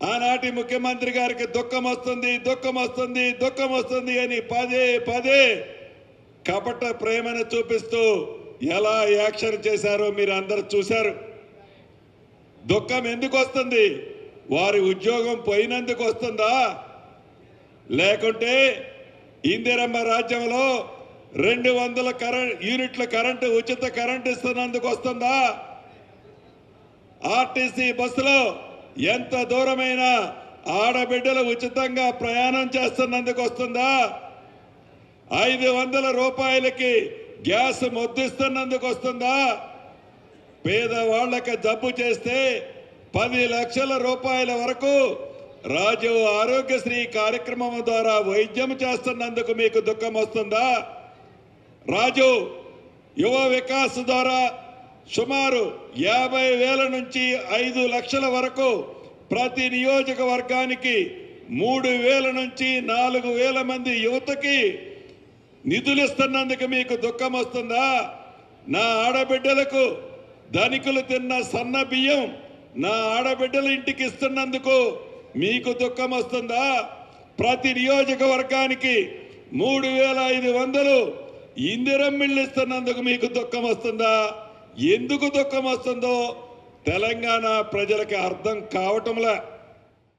ఆనాటి ముఖ్యమంత్రి గారికి దుఃఖం వస్తుంది దుఃఖం వస్తుంది దుఃఖం వస్తుంది అని పదే పదే కపట ప్రేమను చూపిస్తూ ఎలా యాక్షన్ చేశారో మీరు అందరు చూశారు. దుఃఖం ఎందుకు వస్తుంది? వారి ఉద్యోగం పోయినందుకు వస్తుందా? లేకుంటే ఇందిరమ్మ రాజ్యంలో రెండు వందల కరెంట్ యూనిట్ల కరెంటు ఉచిత కరెంట్ ఇస్తున్నందుకు వస్తుందా? ఆర్టీసీ బస్సులో ఎంత దూరమైన ఆడబిడ్డలు ఉచితంగా ప్రయాణం చేస్తున్నందుకు వస్తుందా? ఐదు వందల రూపాయలకి గ్యాస్ ముద్దిస్తున్నందుకు వస్తుందా? పేదవాళ్ళకి జబ్బు చేస్తే పది లక్షల రూపాయల వరకు రాజు ఆరోగ్యశ్రీ కార్యక్రమం ద్వారా వైద్యం చేస్తున్నందుకు మీకు దుఃఖం వస్తుందా? రాజు యువ వికాస్ ద్వారా సుమారు యాభై వేల నుంచి ఐదు లక్షల వరకు ప్రతి నియోజకవర్గానికి మూడు వేల నుంచి నాలుగు వేల మంది యువతకి నిధులు ఇస్తున్నందుకు మీకు దుఃఖం వస్తుందా? నా ఆడబిడ్డలకు ధనికులు తిన్న సన్న బియ్యం నా ఆడబిడ్డల ఇంటికి ఇస్తున్నందుకు మీకు దుఃఖం వస్తుందా? ప్రతి నియోజకవర్గానికి మూడు వేల ఐదు వందలు ఇందిరమ్మిళ్ళు ఇస్తున్నందుకు మీకు దుఃఖం వస్తుందా? ఎందుకు దుఃఖం వస్తుందో తెలంగాణ ప్రజలకి అర్థం కావటంలా.